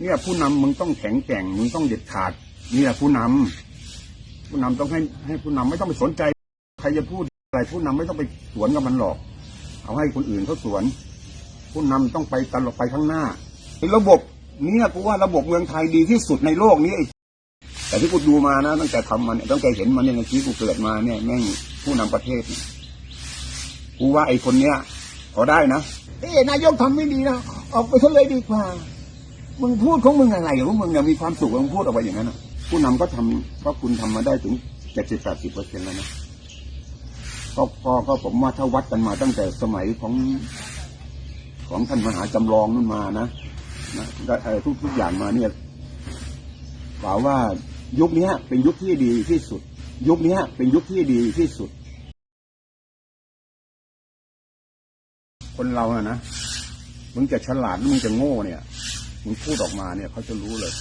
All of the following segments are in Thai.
เนี่ยผู้นำมึงต้องแข็งแกร่งมึงต้องเด็ดขาดเนี่ยผู้นำผู้นำต้องให้ให้ผู้นำไม่ต้องไปสนใจ ใครจะพูดอะไรผู้นำไม่ต้องไปสวนกับมันหรอก เอาให้คนอื่นเขาสวน ผู้นำต้องไปตลอดไปข้างหน้าระบบเนี่ยกูว่าระบบเมืองไทยดีที่สุดในโลกนี้ไอ้แต่ที่กูดูมานะ ตั้งแต่ทำมันตั้งแต่เห็นมันเนี่ยในชีวิตกูเกิดมาเนี่ยแม่งผู้นำประเทศกูว่าไอ้คนเนี้ยพอได้นะเอ้นายกทำไม่ดีนะออกไปทะเลยดีกว่า มึงพูดของมึงอะไรของมึงเนี่ยมีความสุขมึงพูดออกไปอย่างนั้นนะผู้นำก็ทำก็คุณทำมาได้ถึงเจ็ดสิบแปดสิบเปอร์เซ็นต์แล้วนะก็ก็ก็ผมว่าถ้าวัดกันมาตั้งแต่สมัยของของท่านมหาจำลองนั่นมานะนะได้ทุกทุกอย่างมาเนี่ยกล่าวว่ายุคนี้เป็นยุคที่ดีที่สุด ยุคนี้เป็นยุคที่ดีที่สุด คนเราอะนะมึงจะฉลาดหรือมึงจะโง่เนี่ย มึงพูดออกมาเนี่ยเขาจะรู้เลย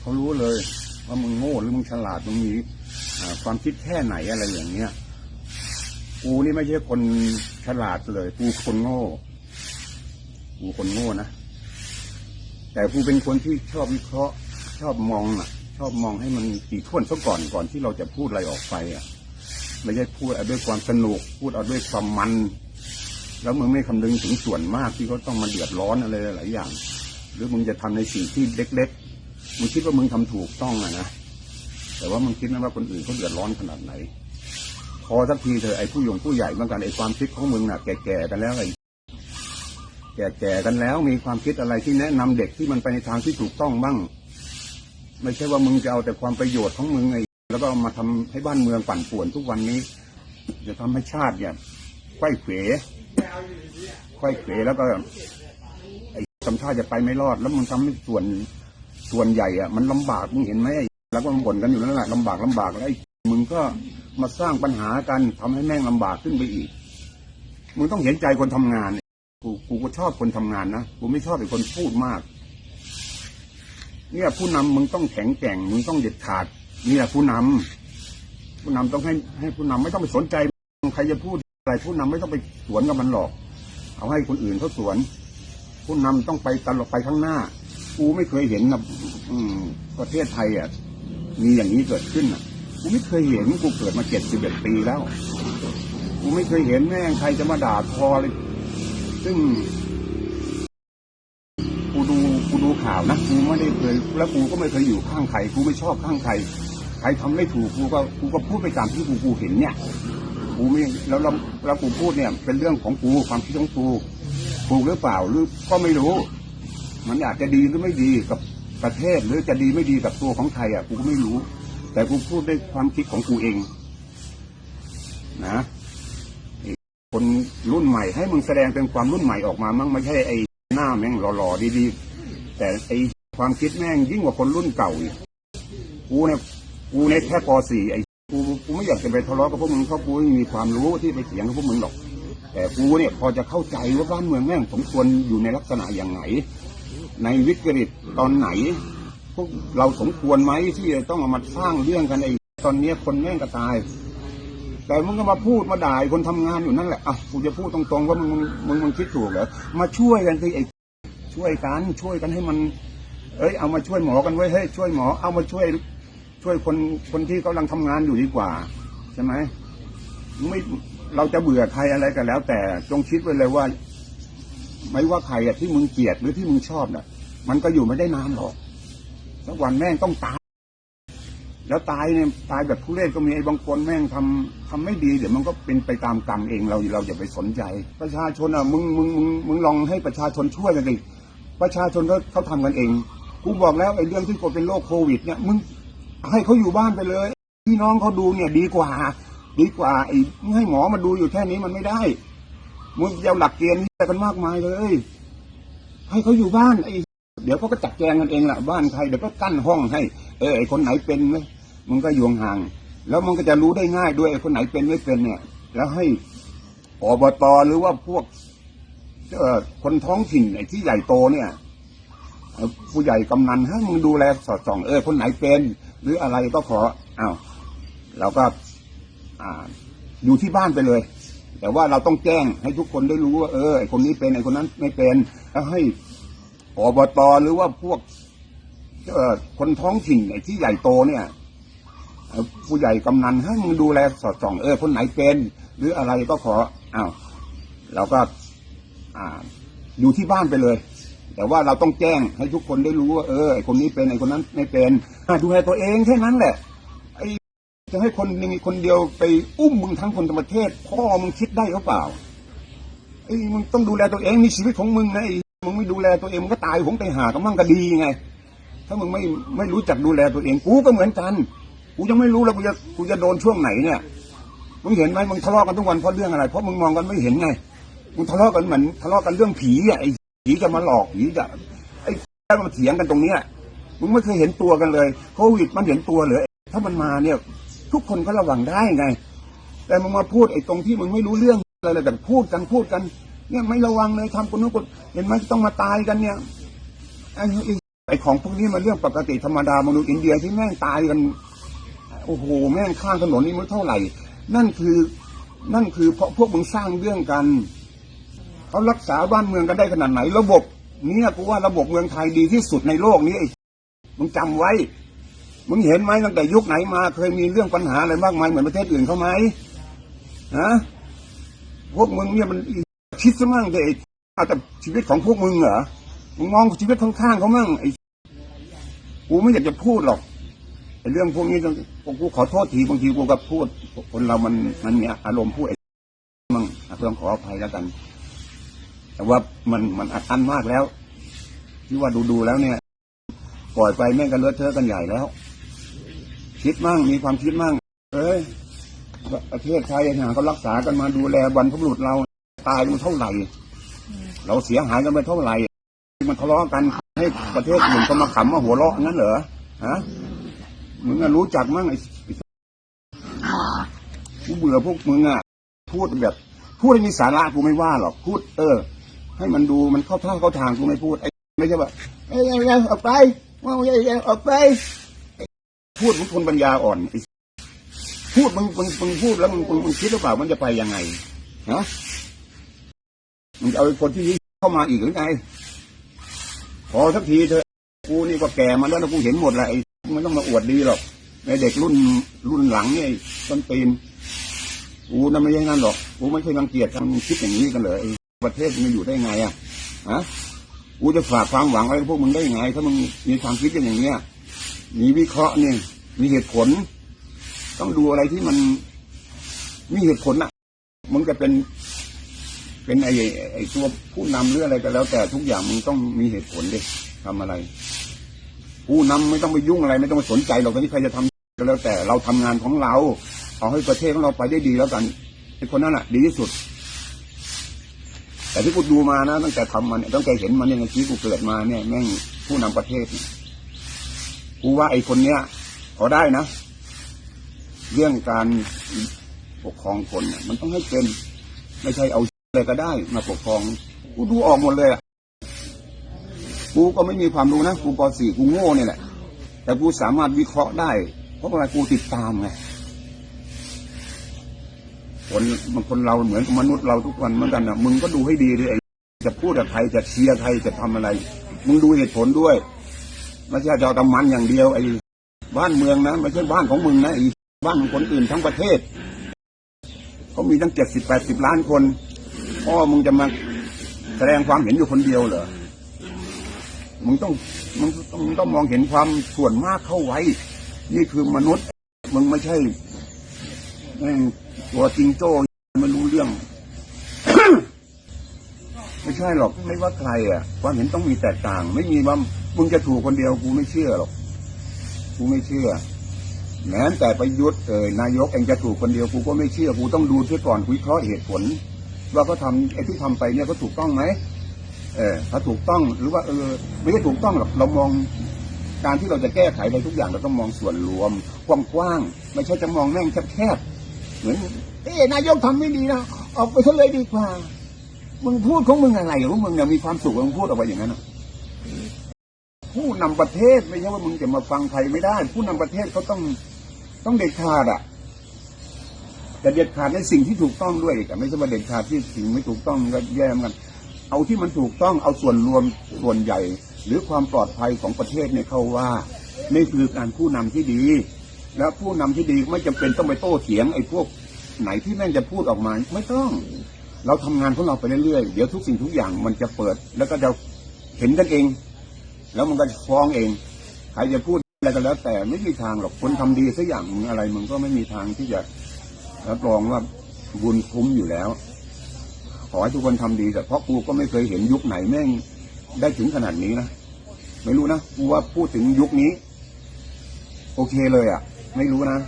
เขารู้เลย ว่ามึงโง่หรือมึงฉลาดมึงมีความคิดแค่ไหนอะไรอย่างเงี้ยกูนี่ไม่ใช่คนฉลาดเลยกูคนโง่กูคนโง่นะแต่กูเป็นคนที่ชอบวิเคราะห์ ชอบมองอะ ชอบมองให้มันตีท่วนซะก่อนก่อนที่เราจะพูดอะไรออกไปอะไม่ใช่พูดเอาด้วยความสนุก พูดเอาด้วยความมัน แล้วมึงไม่คำนึงถึงส่วนมากที่เขาต้องมาเดือดร้อนอะไรหลายอย่าง หรือมึงจะทำในสิ่งที่เล็ก ๆ มึงคิดว่ามึงทำถูกต้องอะนะแต่ว่ามึงคิดไหมว่าคนอื่นเขาเดือดร้อนขนาดไหน พอสักทีเถอะไอ้ผู้ยงผู้ใหญ่เหมือนกันไอ้ความคิดของมึงน่ะ แก่ๆกันแล้วไอ้แก่ๆกันแล้วมีความคิดอะไรที่แนะนำเด็กที่มันไปในทางที่ถูกต้องบ้าง ไม่ใช่ว่ามึงจะเอาแต่ความประโยชน์ของมึงไอ้แล้วก็มาทำให้บ้านเมืองปั่นป่วนทุกวันนี้ จะทำให้ชาติเนี่ยไข้เขวไข้เขวแล้วก็ ไอ้สำชาจะไปไม่รอด แล้วมันทำให้ส่วนส่วนใหญ่อะมันลำบากมึงเห็นไหมแล้วก็มันบ่นกันอยู่นั่นแหละลำบากลำบากแล้วไอ้มึงก็มาสร้างปัญหากันทำให้แม่งลำบากขึ้นไปอีก มึงต้องเห็นใจคนทำงานกูกูก็ชอบคนทำงานนะกูไม่ชอบไอ้คนพูดมาก เนี่ยผู้นำมึงต้องแข็งแกร่งมึงต้องเด็ดขาดเนี่ยผู้นำผู้นำต้องให้ให้ผู้นำไม่ต้องไปสนใจใครจะพูดอะไรผู้นำไม่ต้องไปสวนกับมันหรอก เอาให้คนอื่นเขาสวน ผู้นำต้องไปตลอดไปข้างหน้า กูไม่เคยเห็นนะอืมประเทศไทยอะมีอย่างนี้เกิดขึ้นอะกูไม่เคยเห็นกูเกิดมาเจ็ดสิบเอ็ดปีแล้วกูไม่เคยเห็นแม่งใครจะมาด่าทอเลย ซึ่งกูดูกูดูข่าวนะกูไม่ได้เคยแล้วกูก็ไม่เคยอยู่ข้างใครกูไม่ชอบข้างใครใครทำไม่ถูกกูก็กูก็พูดไปตามที่กูกูเห็นเนี่ยกูไม่แล้วแล้วแล้วกูพูดเนี่ย เป็นเรื่องของกูความคิดของกู ถูกหรือเปล่าหรือก็ไม่รู้ มันอาจจะดีหรือไม่ดีกับประเทศหรือจะดีไม่ดีกับตัวของใครอะกูก็ไม่รู้ แต่กูพูดด้วยความคิดของกูเอง นะคนรุ่นใหม่ให้มึงแสดงเป็นความรุ่นใหม่ออกมามั่งไม่ใช่ไอ้หน้าแม่งหล่อๆดีๆ แต่ไอ้ความคิดแม่งยิ่งกว่าคนรุ่นเก่าอีกกูเนี่ยกูเนี่ยแค่ป .4 ไอ้กูกูไม่อยากจะไปทะเลาะกับพวกมึงเพราะกูไม่มีความรู้ที่ไปเถียงกับพวกมึงหรอก แต่กูเนี่ยพอจะเข้าใจว่าบ้านเมืองแม่งสมควรอยู่ในลักษณะอย่างไหน ในวิกฤตตอนไหน พวกเราสมควรไหมที่จะต้องเอามาสร้างเรื่องกันไอ้ตอนเนี้ยคนแม่งก็ตาย แต่มึงก็มาพูดมาด่าไอ้คนทำงานอยู่นั่นแหละอะกูจะพูดตรงๆว่ามึงมึงมึงมึงคิดถูกเหรอมาช่วยกันสิไอ้ช่วยกันช่วยกันให้มัน เอ้ยเอามาช่วยหมอกันไว้ยเฮ้ยช่วยหมอเอามาช่วย ช่วยคนคนที่กำลังทำงานอยู่ดีกว่า ใช่ไหมไม่ เราจะเบื่อใครอะไรกันแล้ว แต่จงคิดไว้เลยว่า ไม่ว่าใครอะที่มึงเกลียดหรือที่มึงชอบน่ะ มันก็อยู่ไม่ได้นานหรอกสักวันแม่งต้องตาย แล้วตายเนี่ยตายแบบผู้เล่นก็มีไอ้บางคนแม่งทำทำไม่ดีเดี๋ยวมันก็เป็นไปตามกรรมเองเราเราอย่าไปสนใจ ประชาชนอะมึงมึงมึงมึงลองให้ประชาชนช่วยกันดิประชาชนก็เขาทำกันเองกูบอกแล้วไอ้เรื่องที่กดเป็นโรคโควิด เนี่ยมึงให้เขาอยู่บ้านไปเลยพี่น้องเขาดูเนี่ยดีกว่า ดีกว่าไอ้ให้หมอมาดูอยู่แค่นี้มันไม่ได้มึงจะเอาหลักเกณฑ์นี่กันมากมายเลย ให้เขาอยู่บ้านไอ้เดี๋ยวเขาก็จัดแจงกันเองแหละบ้านใครเดี๋ยวก็กั้นห้องให้ เออไอ้คนไหนเป็นไหมมึงก็อยู่ห่าง แล้วมันก็จะรู้ได้ง่ายด้วยไอ้คนไหนเป็นไม่เป็นเนี่ย แล้วให้อบตหรือว่าพวกเอ่อคนท้องถิ่นไอ้ที่ใหญ่โตเนี่ยผู้ใหญ่กำนันให้มึงดูแลสอดส่อง เออคนไหนเป็น หรืออะไรก็ขออ้าวเราก็ อยู่ที่บ้านไปเลย แต่ว่าเราต้องแจ้งให้ทุกคนได้รู้ว่าเออไอคนนี้เป็นไอคนนั้นไม่เป็นแล้วให้อบตหรือว่าพวกเออคนท้องถิ่นไอ้ที่ใหญ่โตเนี่ยผู้ใหญ่กำนันให้มึงดูแลสอดส่อง เออคนไหนเป็น หรืออะไรก็ขออ้าวเราก็อ่าอยู่ที่บ้านไปเลย แต่ว่าเราต้องแจ้งให้ทุกคนได้รู้ว่าเออไอคนนี้เป็นไอคนนั้นไม่เป็นดูแลตัวเองแค่นั้นแหละ จะให้คนหนึ่งคนเดียวไปอุ้มมึงทั้งคนทั้งประเทศ พ่อมึงคิดได้หรือเปล่าไอ้มึงต้องดูแลตัวเองนี่ชีวิตของมึงนะไอ้มึงไม่ดูแลตัวเองมึงก็ตายหงไปหากับมั่งก็ดีไง ถ้ามึงไม่ไม่รู้จักดูแลตัวเองกูก็เหมือนกัน กูยังไม่รู้แล้วกูจะกูจะโดนช่วงไหนเนี่ยมึงเห็นไหมมึงทะเลาะกันทุกวันเพราะเรื่องอะไร เพราะมึงมองกันไม่เห็นไงมึงทะเลาะกันเหมือนทะเลาะกันเรื่องผีอะไอ้ผีจะมาหลอกผีจะไอ้แล้วมาเถียงกันตรงเนี้ยมึงไม่เคยเห็นตัวกันเลยโควิดมันเห็นตัวเหรอถ้ามันมาเนี่ย ทุกคนก็ระวังได้ไง แต่มึงมาพูดไอ้ตรงที่มึงไม่รู้เรื่องอะไรเลยแต่พูดกันพูดกัน เนี่ยไม่ระวังเลยทำคนนู้นคนเห็นไหมต้องมาตายกันเนี่ยไอ้ไอ้ของพวกนี้มันเรื่องปกติธรรมดามนุษย์อินเดียที่แม่งตายกันโอ้โหแม่งข้างถนนนี่มันเท่าไหร่ นั่นคือนั่นคือเพราะพวกมึงสร้างเรื่องกันเขารักษาบ้านเมืองกันได้ขนาดไหน ระบบ เนี่ยกูว่าระบบเมืองไทยดีที่สุดในโลกนี้มึงจำไว้ มึงเห็นไหมตั้งแต่ยุคไหนมา เคยมีเรื่องปัญหาอะไรมากมายเหมือนประเทศอื่นเขาไหมฮะพวกมึงเนี่ยมันคิดซะมั่งแต่ไอ้เอาแต่ชีวิตของพวกมึงเหรอมึงมองชีวิตข้างๆเขามั่งไอ้กูไม่อยากจะพูดหรอกไอ้เรื่องพวกนี้ต้องกูขอโทษทีบางทีกูก็พูด คนเรามันมันเนี่ยอารมณ์พูดไอ้มั่งอะเพื่อขออภัยแล้วกัน แต่ว่ามันมันอัดอั้นมากแล้วที่ว่าดูๆแล้วเนี่ยปล่อยไปแม่งกันเลอะเทอะกันใหญ่แล้ว คิดมั่งมีความคิดมั่ง เอ้ยประเทศไทยหาเขารักษากันมาดูแลบรรพบุรุษเราตายมันเท่าไหร่ เราเสียหายกันไปเท่าไหร่ มันทะเลาะกันให้ประเทศอื่นก็มาขำมาหัวเราะงั้นเหรอฮะมึงอะรู้จักมั่งไอ้กูเบื่อพวกมึงอะพูดแบบ พูดให้มีสาระกูไม่ว่าหรอกพูด เออ ให้มันดูมันเข้าท่าเข้าทางกูไม่พูดไอ้ไม่ใช่ว่าเอ้ยเอ้ยอออกไปว่าเอ้ยเอ้ยออกไป พูดมึงคนปัญญาอ่อนพูดมึงมึงมึงพูดแล้วมึงมึงคิดหรือเปล่ามันจะไปยังไงฮะมึงเอาคนที่เข้ามาอีกหรือไงพอสักทีเถอะกูนี่ก็แก่มาแล้วนะกูเห็นหมดแหละไอ้ไม่ต้องมาอวดดีหรอกไอ้เด็กรุ่นรุ่นหลังเนี่ยต้นตีนกูน่ะไม่ใช่นั่นหรอกกูไม่เคยรังเกียจทำคิดอย่างนี้กันเลยประเทศมันอยู่ได้ไงอะฮะกูจะฝากความหวังไว้กับพวกมึงได้ยังไง ถ้ามึงมีความคิดอย่างเนี้ย มีวิเคราะห์เนี่ย มีเหตุผล ต้องดูอะไรที่มันมีเหตุผลอะมึงจะเป็น เป็นไอ้ไอ้ตัวผู้นำหรืออะไรก็แล้ว แต่ทุกอย่างมึงต้องมีเหตุผลดิทำอะไร ผู้นำไม่ต้องไปยุ่งอะไร ไม่ต้องไปสนใจหรอกที่ใครจะทำก็แล้วแต่เราทำงานของเรา เอาให้ประเทศของเราไปได้ดีแล้วกันไอ้คนนั้นแหะดีที่สุด แต่ที่กูดูมานะตั้งแต่ทำมันตั้งแต่เห็นมันเนี่ยในชีวิตกูเกิดมาเนี่ยแม่งผู้นำประเทศเนี่ย กูว่าไอ้คนเนี้ยพอได้นะ เรื่องการปกครองคนเนี่ยมันต้องให้เป็น ไม่ใช่เอาอะไรก็ได้ มาปกครอง กูดูออกหมดเลยอะกูก็ไม่มีความรู้นะกูป .4 กูโง่เนี่ยแหละ แต่กูสามารถวิเคราะห์ได้ เพราะอะไรกูติดตามไงคนมันคนเราเหมือนกับมนุษย์เราทุกวันเหมือนกันนะมึงก็ดูให้ดีด้วยไอจะพูดกับใครจะเชียร์ใครจะทำอะไร มึงดูเหตุผลด้วย ไม่ใช่จะเอาแตำมันอย่างเดียวไอ้บ้านเมืองนะไม่ใช่บ้านของมึงนะไอ้บ้านของคนอื่นทั้งประเทศเขามีตั้งเจ็ดสิบแปดสิบล้านคนพ่อมึงจะมาแสดงความเห็นอยู่คนเดียวเหรอมึงต้องมึงต้องมึงต้องมองเห็นความส่วนมากเข้าไว้ นี่คือมนุษย์ มึงไม่ใช่ตัวจริงโจ้ไม่รู้เรื่อง ใช่หรอกไม่ว่าใครอะความเห็นต้องมีแตกต่าง ไม่มีว่ามึงจะถูกคนเดียวกูไม่เชื่อหรอกกูไม่เชื่อแม้แต่ประยุทธ์เอ่ยนายกเองจะถูกคนเดียวกูก็ไม่เชื่อกูต้องดูเสียก่อนวิเคราะห์เหตุผล ว่าเขาทำไอ้ที่ทำไปเนี่ยเขาถูกต้องไหมเออถ้าถูกต้องหรือว่าเออไม่ใช่ถูกต้องหรอกเรามองการที่เราจะแก้ไขอะไรทุกอย่างเราต้องมองส่วนรวมกว้างๆไม่ใช่จะมองแม่งแคบๆเหมือนเอ้นายกทำไม่ดีนะออกไปซะเลยดีกว่า มึงพูดของมึงอะไรของมึงเนี่ยมีความสุขมึงพูดออกไปอย่างนั้นอะผู้นำประเทศไม่ใช่ว่ามึงจะมาฟังใครไม่ได้ ผู้นำประเทศเขาต้องต้องเด็ดขาดอะแต่เด็ดขาดในสิ่งที่ถูกต้องด้วยอีกอะไม่ใช่ว่าเด็ดขาดที่สิ่งไม่ถูกต้องก็แย่เหมือนกัน เอาที่มันถูกต้องเอาส่วนรวมส่วนใหญ่ หรือความปลอดภัยของประเทศเนี่ยเขาว่านี่คือการผู้นำที่ดี แล้วผู้นำที่ดีไม่จำเป็นต้องไปโต้เถียงไอ้พวกไหนที่แม่งจะพูดออกมาไม่ต้อง เราทำงานของเราไปเรื่อยๆเดี๋ยวทุกสิ่งทุกอย่างมันจะเปิด แล้วก็จะเห็นกันเอง แล้วมันก็ฟ้องเองใครจะพูดอะไรก็แล้ว แต่ไม่มีทางหรอกคนทำดีสักอย่างมึงอะไรมึงก็ไม่มีทางที่จะรับรองว่าบุญคุ้มอยู่แล้ว ขอให้ทุกคนทำดีแต่เพราะกูก็ไม่เคยเห็นยุคไหนแม่งได้ถึงขนาดนี้นะไม่รู้นะกูว่าพูดถึงยุคนี้ โอเคเลยอะ่ะ ไม่รู้นะ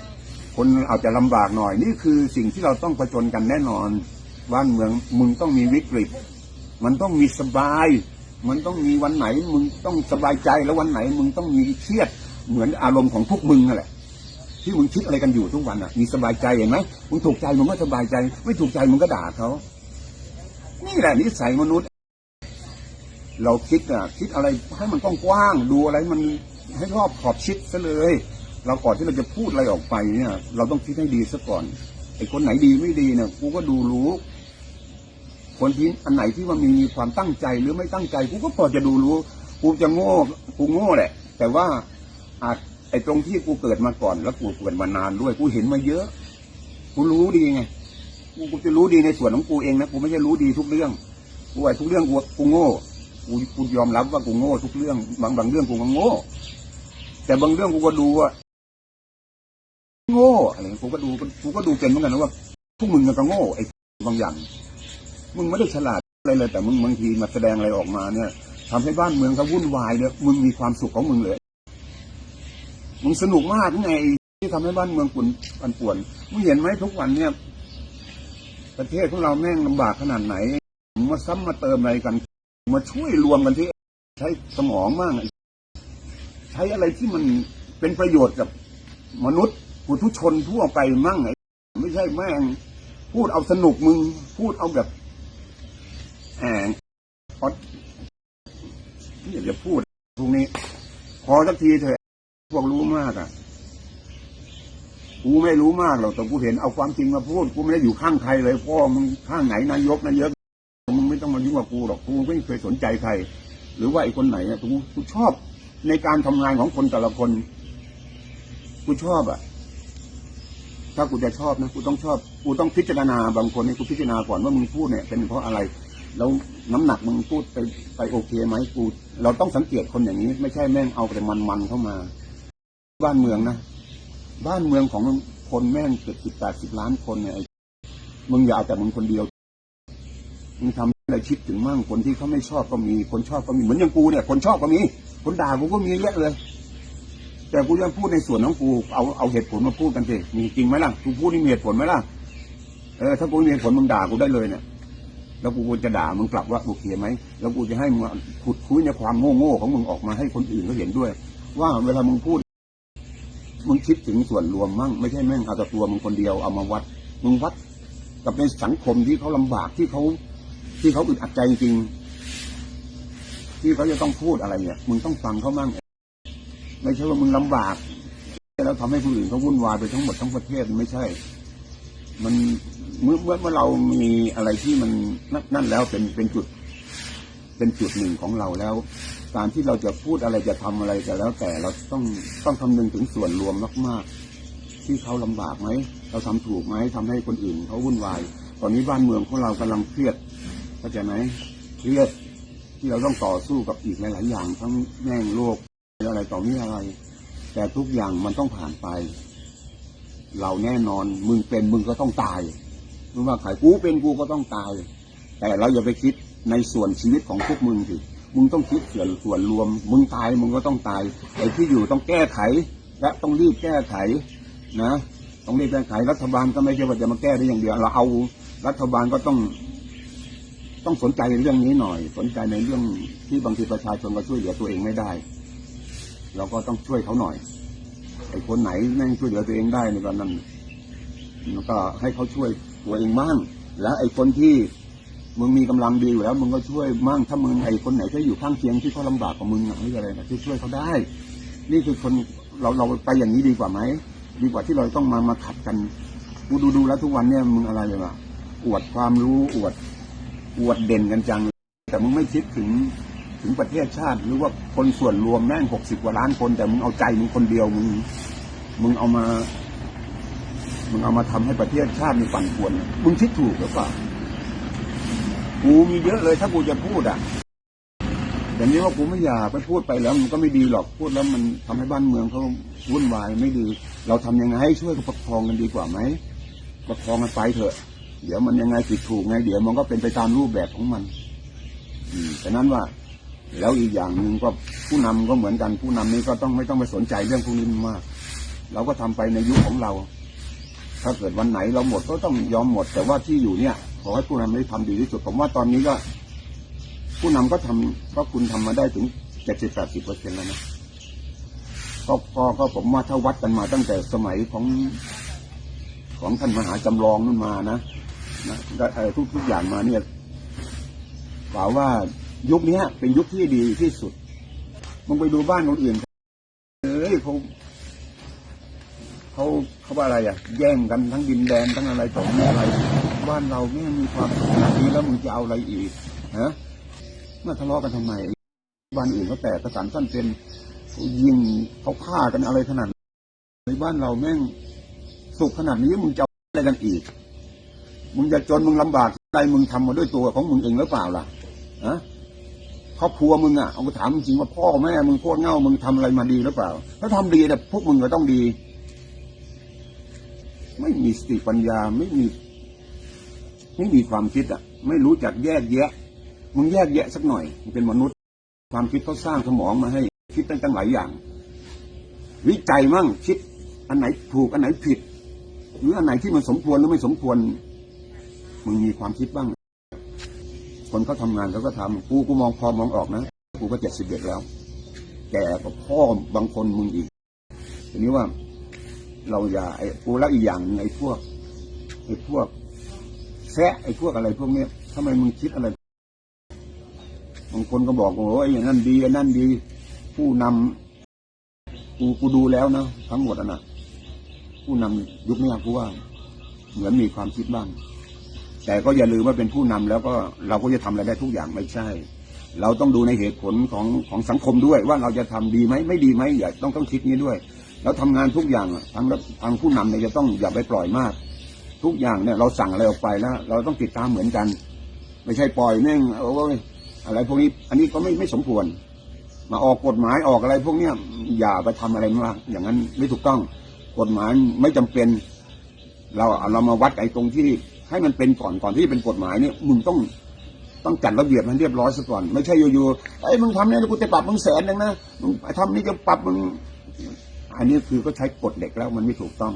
คนอาจจะลำบากหน่อย นี่คือสิ่งที่เราต้องประจนกันแน่นอน บ้านเมือง มึงต้องมีวิกฤต มันต้องมีสบาย มันต้องมีวันไหน มึงต้องสบายใจแล้ววันไหน มึงต้องมีเครียด เหมือนอารมณ์ของพวกมึงนั่นแหละที่มึงคิดอะไรกันอยู่ทุกวันอะ มีสบายใจเห็นไหมมึงถูกใจมึงก็สบายใจ ไม่ถูกใจมึงก็ด่าเขา นี่แหละนิสัยมนุษย์ เราคิดอะ คิดอะไรให้มันกว้างๆดูอะไรมันให้รอบขอบชิดซะเลย เราก่อนที่เราจะพูดอะไรออกไปเนี่ย เราต้องคิดให้ดีซะก่อนไอ้คนไหนดีไม่ดีเนี่ยกูก็ดูรู้ คนที่อันไหนที่ว่ามีความตั้งใจหรือไม่ตั้งใจกูก็พอจะดูรู้กูจะโง่กูโง่แหละ แต่ว่าอาจไอ้ตรงที่กูเกิดมาก่อน แล้วกูเกิดมานานด้วย กูเห็นมาเยอะ กูรู้ดีไงกูกูจะรู้ดีในส่วนของกูเองนะกูไม่ใช่รู้ดีทุกเรื่องกูไอ้ทุกเรื่องกูกูโง่กูกูยอมรับว่ากูโง่ทุกเรื่อง บางบางเรื่องกูก็โง่ แต่บางเรื่องกูก็ดูว่าโง่อะไรกูก็ดูกูก็ดูเป็นเหมือนกันนะว่าพวกมึงก็โง่ไอ้บางอย่าง มึงไม่ได้ฉลาดอะไรเลย แต่มึงบางทีมาแสดงอะไรออกมาเนี่ยทำให้บ้านเมืองเขาวุ่นวายเนี่ยมึงมีความสุขของมึงเลยมึงสนุกมากไงที่ทำให้บ้านเมืองปุ่นปันป่วนมึงเห็นไหมทุกวันเนี่ย ประเทศของเราแม่งลำบากขนาดไหนมึงมาซ้ำมาเติมอะไรกันมาช่วยรวมกันที่ ใช้สมองมากใช้อะไรที่มันเป็นประโยชน์กับมนุษย์ปุถุชนทั่วไปมั่งไอ้ไม่ใช่แม่งพูดเอาสนุกมึง พูดเอาแบบ พอไม่อยาจะพูดตรงนี้ พอสักทีเถอะพวกรู้มากอะ กูไม่รู้มากหรอกแต่กูเห็นเอาความจริงมาพูด กูไม่ได้อยู่ข้างใครเลยพ่อมึงข้างไหนนายกนายกมึงไม่ต้องมายุ่งกับกูหรอกกูไม่เคยสนใจใคร หรือว่าไอ้คนไหนอะกูกูชอบในการทำงานของคนแต่ละคน กูชอบอะ ถ้ากูจะชอบนะกูต้องชอบ กูต้องพิจารณาบางคนให้กูพิจารณาก่อนว่ามึงพูดเนี่ย เป็นเพราะอะไร แล้วน้ำหนักมึงพูดไปไปโอเคไหมกู เราต้องสังเกตคนอย่างนี้ ไม่ใช่แม่งเอาแต่มันๆเข้ามา บ้านเมืองนะ บ้านเมืองของคนแม่งเกือบสิบแปดสิบล้านคนเนี่ยมึงอย่าเอาแต่มึงคนเดียวมึงทำอะไรคิดถึงมั่งคนที่เขาไม่ชอบก็มี คนชอบก็มีเหมือนอย่างกูเนี่ย คนชอบก็มี คนด่ากูก็มีเยอะเลย แต่กูยังพูดในส่วนของกูเอาเอาเหตุผลมาพูดกันสิมีจริงไหมล่ะกูพูดนี่มีเหตุผลไหมล่ะเออถ้ากูมีเหตุผลมึงด่ากูได้เลยเนี่ย แล้วกูจะด่ามึงกลับว่าโอเคไหมแล้วกูจะให้มึงขุดคุยในความโง่โง่ๆของมึงออกมาให้คนอื่นเขาเห็นด้วย ว่าเวลามึงพูด มึงคิดถึงส่วนรวมมั่งไม่ใช่แม่งเอาแต่ตัวมึงคนเดียวเอามาวัด มึงวัดกับในสังคมที่เขาลำบากที่เขาที่เขาอึดอัดใจจริง ที่เขาจะต้องพูดอะไรเนี่ยมึงต้องฟังเขามั่งไม่ใช่ว่ามึงลำบากแล้วทำให้ผู้อื่นเขาวุ่นวายไปทั้งหมดทั้งประเทศไม่ใช่ มันเมื่อเมื่อเมื่อเรามีอะไรที่มันนั่นแล้วเป็นเป็นจุด เป็นจุดหนึ่งของเราแล้ว การที่เราจะพูดอะไรจะทำอะไรก็แล้ว แต่เราต้องต้องคำนึงถึงส่วนรวมมากๆ ที่เขาลำบากไหมเราทำถูกไหมทำให้คนอื่นเขาวุ่นวาย ตอนนี้บ้านเมืองของเรากำลังเครียดเข้าใจไหมเครียดที่เราต้องต่อสู้กับอีกหลาย ๆ อย่างทั้งแม่งโลกอะไรต่อมีอะไร แต่ทุกอย่างมันต้องผ่านไป เราแน่นอน มึงเป็นมึงก็ต้องตายมึงว่าใครกูเป็นกูก็ต้องตาย แต่เราอย่าไปคิดในส่วนชีวิตของพวกมึงสิมึงต้องคิดส่วนส่วนรวม มึงตายมึงก็ต้องตายไอ้ที่อยู่ต้องแก้ไข และต้องรีบแก้ไขนะต้องรีบแก้ไขรัฐบาลก็ไม่ใช่ว่าจะมาแก้ได้อย่างเดียว เราเอารัฐบาลก็ต้องต้องสนใจในเรื่องนี้หน่อย สนใจในเรื่องที่บางทีประชาชนก็ช่วยเหลือตัวเองไม่ได้ เราก็ต้องช่วยเขาหน่อย ไอ้คนไหนแม่งช่วยเหลือตัวเองได้ในตอนนั้นแล้วก็ให้เขาช่วยตัวเองบ้างแล้วไอ้คนที่มึงมีกำลังดีอยู่แล้วมึงก็ช่วยมั่งถ้ามึงไอ้คนไหนที่อยู่ข้างเคียงที่เขาลำบากกว่ามึงอะไม่อะไรนะที่ช่วยเขาได้ นี่คือคนเราเราไปอย่างนี้ดีกว่าไหมดีกว่าที่เราต้องมามาขัดกันกูดูดูแล้วทุกวันเนี่ยมึงอะไรเลยวะอวดความรู้อวดอวดเด่นกันจัง แต่มึงไม่คิดถึง ถึงประเทศชาติ หรือว่าคนส่วนรวมแม่งหกสิบกว่าล้านคน แต่มึงเอาใจมึงคนเดียวมึงมึงเอามา มึงเอามาทำให้ประเทศชาติมีปั่นป่วน มึงคิดถูกหรือเปล่ากูมีเยอะเลยถ้ากูจะพูดอะแต่นี้ว่ากูไม่อยากไปพูดไปแล้ว มันก็ไม่ดีหรอกพูดแล้วมันทำให้บ้านเมืองเขาวุ่นวายไม่ดี เราทำยังไงให้ช่วยกันประคองกันดีกว่าไหมประคองกันไปเถอะ เดี๋ยวมันยังไงผิดถูกไง เดี๋ยวมันก็เป็นไปตามรูปแบบของมัน อืมฉะนั้นว่า แล้วอีกอย่างหนึ่งก็ผู้นำก็เหมือนกันผู้นำนี้ก็ต้องไม่ต้องไปสนใจเรื่องพวกนี้มากเราก็ทำไปในยุคของเรา ถ้าเกิดวันไหนเราหมดก็ต้องยอมหมด แต่ว่าที่อยู่เนี่ยขอให้ผู้นำได้ทำดีที่สุดผมว่าตอนนี้ก็ ผู้นำก็ทำก็คุณทำมาได้ถึงเจ็ดสิบแปดสิบเปอร์เซ็นต์แล้วนะก็ก็ก็ผมว่าถ้าวัดกันมาตั้งแต่สมัยของของท่านมหาจำลองนั่นมานะนะทุกทุกอย่างมาเนี่ยกล่าวว่า ยุคนี้เป็นยุคที่ดีที่สุดมึงไปดูบ้านคนอื่นเอ้ยเขาเขาเขาว่าอะไรอะ แย่งกันทั้งดินแดนทั้งอะไรต่อมีอะไร บ้านเราไม่มีความสุขนาดนี้แล้วมึงจะเอาอะไรอีกฮะมาทะเลาะกันทำไมบ้านอื่นเขาแตกกระสานสั้นเป็นยิงเขาฆ่ากันอะไรขนาดในบ้านเราแม่งสุขขนาดนี้มึงจะเอาอะไรกันอีก มึงจะจนมึงลำบากอะไรมึงทำมาด้วยตัวของมึงเองหรือเปล่าล่ะอะ ครอบครัวมึงอะเอาถามจริงว่าพ่อแม่มึงโคตรเง่ามึงทำอะไรมาดีหรือเปล่า ถ้าทำดีแต่ยพวกมึงก็ต้องดี ไม่มีสติปัญญาไม่มี ไม่มีความคิดอะ ไม่รู้จักแยกแยะ มึงแยกแยะสักหน่อยมึงเป็นมนุษย์ ความคิดเขาสร้างสมองมาให้ คิดตั้งตั้งหลายอย่าง วิจัยมั่งคิด อันไหนถูกอันไหนผิด หรืออันไหนที่มันสมควรหรือไม่สมควร มึงมีความคิดบ้าง คนเขาทำงานเขาก็ทำกูกูมองพอมองออกนะกูก็เจ็ดสิบเอ็ดแล้ว แก่กว่าพ่อบางคนมึงอีกทีนี้ว่า เราอย่าไอ้กูแล้วอีกอย่างไอ้พวกไอ้พวกแซะไอ้พวกอะไรพวกเนี้ยทำไมมึงคิดอะไรบางคนก็บอกโอ้ยอย่างนั้นดีอันนั้นดี ผู้นำกูกูดูแล้วนะทั้งหมดอะนะผู้นำยุคนี้กูว่า เหมือนมีความคิดบ้าง แต่ก็อย่าลืมว่าเป็นผู้นำแล้วก็เราก็จะทำอะไรได้ทุกอย่างไม่ใช่ เราต้องดูในเหตุผลของของสังคมด้วย ว่าเราจะทำดีไหมไม่ดีไหมอย่าต้องต้องคิดนี้ด้วย แล้วทำงานทุกอย่างทางทางผู้นำเนี่ยจะต้องอย่าไปปล่อยมาก ทุกอย่างเนี่ยเราสั่งอะไรออกไปแล้ว เราต้องติดตามเหมือนกัน ไม่ใช่ปล่อยแม่งโอ้ยอะไรพวกนี้อันนี้ก็ไม่ไม่สมควร มาออกกฎหมายออกอะไรพวกเนี้ยอย่าไปทำอะไรมากอย่างนั้นไม่ถูกต้องกฎหมายไม่จำเป็น เราเรามาวัดไอ้ตรงที่ ให้มันเป็นก่อนก่อนที่จะเป็นกฎหมายเนี่ยมึงต้องต้องจัดระเบียบมันเรียบร้อยซะก่อน ไม่ใช่อยู่ๆไอ้ยมึงทำเนี่ยกูจะปรับมึงแสนหนึ่งนะมึงทำนี่จะปรับมึงอันนี้คือก็ใช้กฎเหล็กแล้วมันไม่ถูกต้อง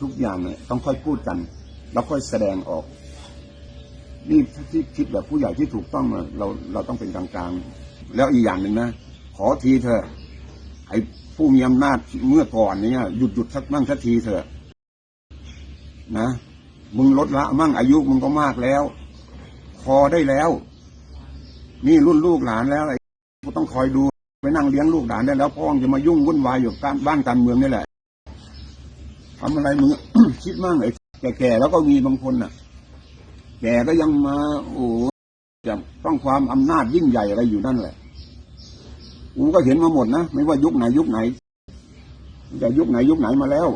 ทุกอย่างเนี่ยต้องค่อยพูดกัน แล้วค่อยแสดงออก นี่ที่คิดแบบผู้ใหญ่ที่ถูกต้องเราเราต้องเป็นกลางๆ แล้วอีกอย่างหนึ่งนะขอทีเถอะไอ้ผู้มีอำนาจเมื่อก่อนเนี่ยหยุดหยุดสักมั่งสักทีเถอะนะ มึงลดละมั่งอายุมึงก็มากแล้ว พอได้แล้ว นี่รุ่นลูกหลานแล้วไอ้กูต้องคอยดูไปนั่งเลี้ยงลูกหลานได้แล้วพ่อจะมายุ่งวุ่นวายอยู่การบ้านการเมืองนี่แหละทำอะไรมึงคิดมั่งไอ้แก่ๆแล้วก็มีบางคนน่ะ แกก็ยังมาโอ้จะต้องความอำนาจยิ่งใหญ่อะไรอยู่นั่นแหละกูก็เห็นมาหมดนะไม่ว่ายุคไหนยุคไหนจะยุคไหนยุคไหนมาแล้ว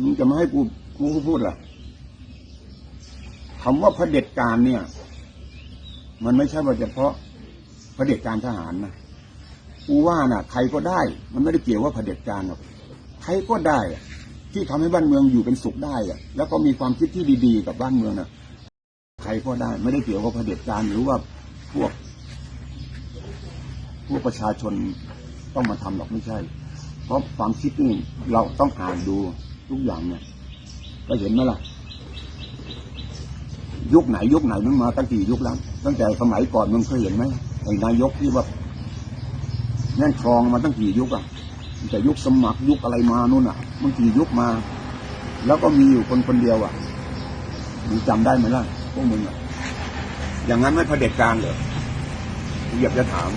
มึงจะมาให้กูกูพูดล่ะ คำว่าเผด็จการเนี่ย มันไม่ใช่ว่าเฉพาะเผด็จการทหารนะกูว่าน่ะ ใครก็ได้ มันไม่ได้เกี่ยวว่าเผด็จการหรอกใครก็ได้ที่ทำให้บ้านเมืองอยู่เป็นสุขได้อะแล้วก็มีความคิดที่ดีๆ กับบ้านเมืองน่ะใครก็ได้ ไม่ได้เกี่ยวกับเผด็จการหรือว่าพวก พวกประชาชนต้องมาทำหรอกไม่ใช่ เพราะความคิดนี่เราต้องอ่านดูทุกอย่างเนี่ย ก็เห็นไหมล่ะ ยุคไหนยุคไหนมันมาตั้งกี่ยุคแล้ว ตั้งแต่สมัยก่อนมึงเคยเห็นไหมไอ้นายกที่ว่าแน่นครองมาตั้งกี่ยุคอะแต่ยุคสมัครยุคอะไรมานู่นอะมันกี่ยุคมา แล้วก็มีอยู่คนคนเดียวอะมึงจำได้ไหมล่ะพวกมึงอะอย่างนั้นไม่เผด็จการเหรอกูอยากจะถาม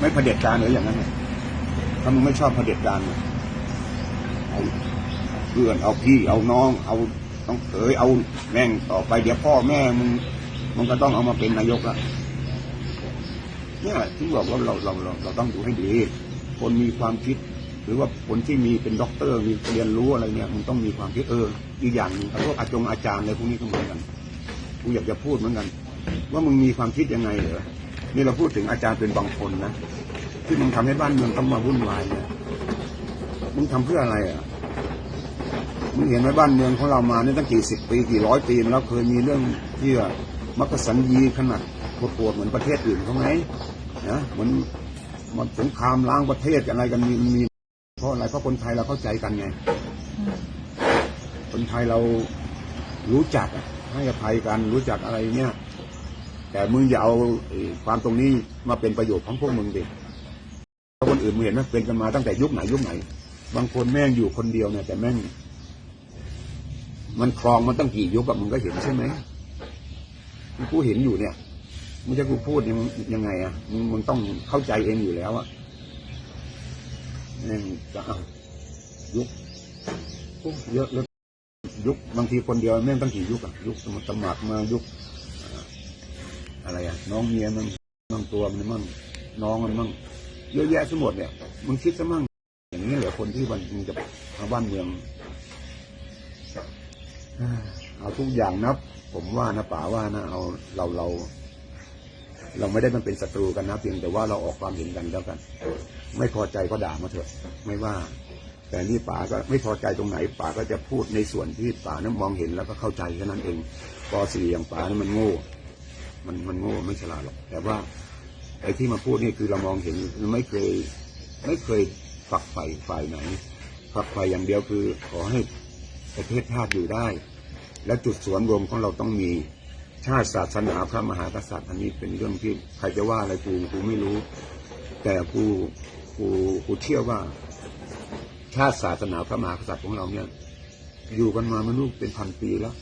ไม่เผด็จการหรืออย่างนั้นน่ะถ้ามึงไม่ชอบเผด็จการน่ะเอาเพื่อนเอาพี่เอาน้องเอา ต้องเขยเอาแม่งต่อไปเดี๋ยวพ่อแม่มึงมึงก็ต้องเอามาเป็นนายกละเนี่ยถึงบอกว่าเราเราเราเราต้องดูให้ดีคนมีความคิด หรือว่าคนที่มีเป็นด็อกเตอร์ มีเรียนรู้อะไรเนี่ยมันต้องมีความคิดเอออีกอย่างหนึ่งพวกอาจงอาจารย์อะไรพวกนี้ก็เหมือนกันกูอยากจะพูดเหมือนกัน ว่ามึงมีความคิดยังไงเหรอนี่เราพูดถึงอาจารย์เป็นบางคนนะที่มึงทำให้บ้านเมืองต้องมาวุ่นวายเนี่ยมึงทำเพื่ออะไรอะ มึงเห็นไหมบ้านเมืองของเรามานี่ตั้งกี่สิบปีกี่ร้อยปีมาแล้วเคยมีเรื่องที่ว่ามักกะสันยีขนาดโหดๆเหมือนประเทศอื่นเขาไหมนะเหมือนมันสงครามล้างประเทศอะไรกันมีมีเพราะอะไรเพราะคนไทยเราเข้าใจกันไง คนไทยเรารู้จักให้อภัยกันรู้จักอะไรเนี่ย แต่มึงอย่าเอาความตรงนี้มาเป็นประโยชน์ของพวกมึงดิคนอื่นมึงเห็นไหมเป็นกันมาตั้งแต่ยุคไหนยุคไหน บางคนแม่งอยู่คนเดียวเนี่ยแต่แม่ง มันครองมันตั้งกี่ยุคอะมึงก็เห็นใช่ไหมมึงกูเห็นอยู่เนี่ยไม่ใช่กูพูดยังยังไงอะมึงมึงต้องเข้าใจเองอยู่แล้วอะแม่งจะเอายุคโอ้เยอะแล้วยุคบางทีคนเดียวแม่งตั้งกี่ยุคอะยุคสมัครมัครมายุคอะไรอะน้องเมียมันน้องตัวมันมั่งน้องมันมั่งเยอะแยะทั้งหมดเนี่ยมึงคิดซะมั่งอย่างนี้เหรอคนที่วันมึงจะมาบ้านเมือง เอาทุกอย่างนะผมว่านะป๋าว่านะเอาเราเรา เราไม่ได้มันเป็นศัตรูกันนะเพียงแต่ว่าเราออกความเห็นกันแล้วกัน ไม่พอใจก็ด่ามาเถอะ ไม่ว่า แต่นี่ป๋าก็ไม่พอใจตรงไหนป๋าก็จะพูดในส่วนที่ป๋านั้นมองเห็นแล้วก็เข้าใจแค่นั้นเองปสี่อย่างป๋านั้นมันโง่ มันมันโง่ไม่ฉลาดหรอก แต่ว่าไอ้ที่มาพูดนี่คือเรามองเห็นไม่เคย ไม่เคยฝักใฝ่ฝ่ายไหนฝักใฝ่อย่างเดียวคือขอให้ ประเทศชาติอยู่ได้ และจุดสวนรวมของเราต้องมีชาติศาสนาพระมหากษัตริย์อันนี้เป็นเรื่องที่ใครจะว่าอะไรกูกูไม่รู้ แต่กูกูกูเชื่อว่า ชาติศาสนาพระมหากษัตริย์ของเราเนี่ยอยู่กันมามนุษย์เป็นพันปีแล้ว